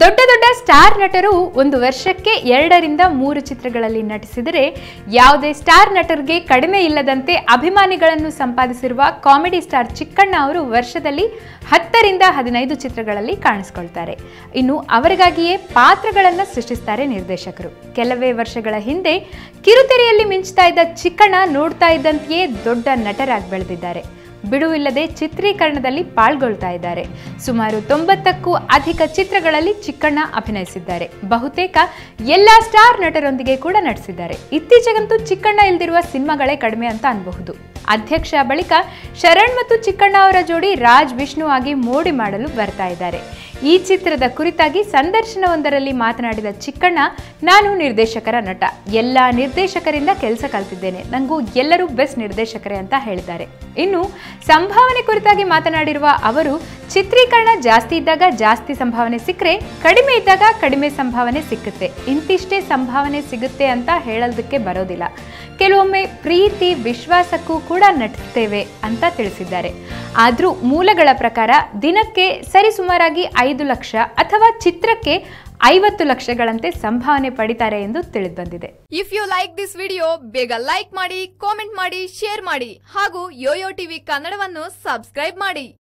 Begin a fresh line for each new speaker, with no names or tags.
ದೊಡ್ಡ ದೊಡ್ಡ ಸ್ಟಾರ್ ನಟರು ಒಂದು ವರ್ಷಕ್ಕೆ ಎರಡರಿಂದ ಮೂರು ಚಿತ್ರಗಳಲ್ಲಿ ನಟಿಸಿದರೆ ಯಾವುದೇ ಸ್ಟಾರ್ ನಟರಿಗೆ ಕಡಿಮೆ ಇಲ್ಲದಂತೆ ಅಭಿಮಾನಿಗಳನ್ನು ಸಂಪಾದಿಸಿರುವ ಕಾಮಿಡಿ ಸ್ಟಾರ್ ಚಿಕ್ಕಣ್ಣ ಅವರು ವರ್ಷದಲ್ಲಿ ಹತ್ತರಿಂದ ಹದಿನೈದು ಚಿತ್ರಗಳಲ್ಲಿ ಕಾಣಿಸ್ಕೊಳ್ತಾರೆ. ಇನ್ನು ಅವರಿಗಾಗಿಯೇ ಪಾತ್ರಗಳನ್ನು ಸೃಷ್ಟಿಸ್ತಾರೆ ನಿರ್ದೇಶಕರು. ಕೆಲವೇ ವರ್ಷಗಳ ಹಿಂದೆ ಕಿರುತೆರೆಯಲ್ಲಿ ಮಿಂಚ್ತಾ ಇದ್ದ ಚಿಕ್ಕಣ್ಣ ನೋಡ್ತಾ ಇದ್ದಂತೆಯೇ ದೊಡ್ಡ ನಟರಾಗಿ ಬೆಳೆದಿದ್ದಾರೆ. ಬಿಡುವಿಲ್ಲದೆ ಚಿತ್ರೀಕರಣದಲ್ಲಿ ಪಾಲ್ಗೊಳ್ತಾ ಇದ್ದಾರೆ. ಸುಮಾರು ತೊಂಬತ್ತಕ್ಕೂ ಅಧಿಕ ಚಿತ್ರಗಳಲ್ಲಿ ಚಿಕ್ಕಣ್ಣ ಅಭಿನಯಿಸಿದ್ದಾರೆ. ಬಹುತೇಕ ಎಲ್ಲ ಸ್ಟಾರ್ ನಟರೊಂದಿಗೆ ಕೂಡ ನಟಿಸಿದ್ದಾರೆ. ಇತ್ತೀಚೆಗಂತೂ ಚಿಕ್ಕಣ್ಣ ಇಲ್ದಿರುವ ಸಿನಿಮಾಗಳೇ ಕಡಿಮೆ ಅಂತ ಅನ್ಬಹುದು. ಅಧ್ಯಕ್ಷ ಬಳಿಕ ಶರಣ್ ಮತ್ತು ಚಿಕ್ಕಣ್ಣ ಅವರ ಜೋಡಿ ರಾಜ್ ವಿಷ್ಣು ಆಗಿ ಮೋಡಿ ಮಾಡಲು ಬರ್ತಾ ಇದ್ದಾರೆ. ಈ ಚಿತ್ರದ ಕುರಿತಾಗಿ ಸಂದರ್ಶನವೊಂದರಲ್ಲಿ ಮಾತನಾಡಿದ ಚಿಕ್ಕಣ್ಣ, ನಾನು ನಿರ್ದೇಶಕರ ನಟ. ಎಲ್ಲ ನಿರ್ದೇಶಕರಿಂದ ಕೆಲಸ ಕಲ್ತಿದ್ದೇನೆ. ನನಗೂ ಎಲ್ಲರೂ ಬೆಸ್ಟ್ ನಿರ್ದೇಶಕರೇ ಅಂತ ಹೇಳಿದ್ದಾರೆ. ಇನ್ನು, ಸಂಭಾವನೆ ಕುರಿತಾಗಿ ಮಾತನಾಡಿರುವ ಅವರು, ಚಿತ್ರೀಕರಣ ಜಾಸ್ತಿ ಇದ್ದಾಗ ಜಾಸ್ತಿ ಸಂಭಾವನೆ ಸಿಕ್ಕರೆ, ಕಡಿಮೆ ಇದ್ದಾಗ ಕಡಿಮೆ ಸಂಭಾವನೆ ಸಿಕ್ಕುತ್ತೆ. ಇಂತಿಷ್ಟೇ ಸಂಭಾವನೆ ಸಿಗುತ್ತೆ ಅಂತ ಹೇಳೋದಕ್ಕೆ ಬರೋದಿಲ್ಲ. ಕೆಲವೊಮ್ಮೆ ಪ್ರೀತಿ ವಿಶ್ವಾಸಕ್ಕೂ ಕೂಡ ನಟಿಸ್ತೇವೆ ಅಂತ ತಿಳಿಸಿದ್ದಾರೆ. ಆದರೂ ಮೂಲಗಳ ಪ್ರಕಾರ ದಿನಕ್ಕೆ ಸರಿಸುಮಾರಾಗಿ ಐದು ಲಕ್ಷ ಅಥವಾ ಚಿತ್ರಕ್ಕೆ ಐವತ್ತು ಲಕ್ಷಗಳಂತೆ ಸಂಭಾವನೆ ಪಡಿತಾರೆ ಎಂದು ತಿಳಿದುಬಂದಿದೆ.
If you like this video ಬೇಗ ಲೈಕ್ ಮಾಡಿ ಕಾಮೆಂಟ್ ಮಾಡಿ ಶೇರ್ ಮಾಡಿ ಹಾಗೂ ಯೋಯೋ ಟಿವಿ ಕನ್ನಡವನ್ನು ಸಬ್ಸ್ಕ್ರೈಬ್ ಮಾಡಿ.